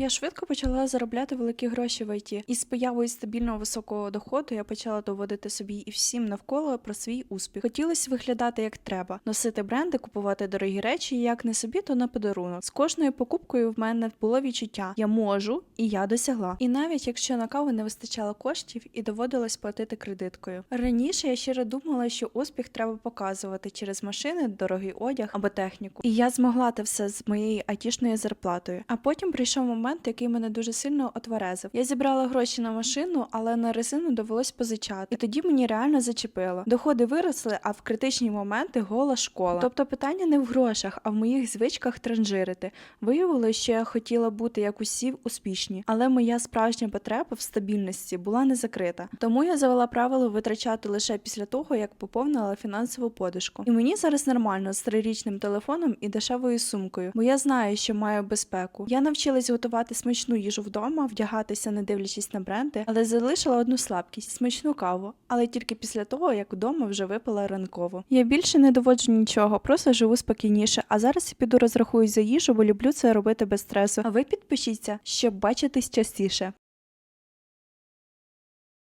Я швидко почала заробляти великі гроші в ІТ. І з появою стабільного високого доходу я почала доводити собі і всім навколо про свій успіх. Хотілося виглядати як треба, носити бренди, купувати дорогі речі, і як не собі, то на подарунок. З кожною покупкою в мене було відчуття: я можу і я досягла. І навіть якщо на каву не вистачало коштів і доводилось платити кредиткою. Раніше я щиро думала, що успіх треба показувати через машини, дорогий одяг або техніку. І я змогла те все з моєю айтішною зарплатою. А потім прийшов момент, який мене дуже сильно отверезив. Я зібрала гроші на машину, але на резину довелось позичати. І тоді мені реально зачепило. Доходи виросли, а в критичні моменти гола школа. Тобто питання не в грошах, а в моїх звичках транжирити. Виявилося, що я хотіла бути як усі успішні, але моя справжня потреба в стабільності була не закрита. Тому я завела правило витрачати лише після того, як поповнила фінансову подушку. І мені зараз нормально з трирічним телефоном і дешевою сумкою, бо я знаю, що маю безпеку. Я навчилась готувати смачну їжу вдома, вдягатися, не дивлячись на бренди, але залишила одну слабкість смачну каву, але тільки після того, як вдома вже випила ранково. Я більше не доводжу нічого, просто живу спокійніше. А зараз я піду розрахуюсь за їжу, бо люблю це робити без стресу. А ви підпишіться, щоб бачитись частіше.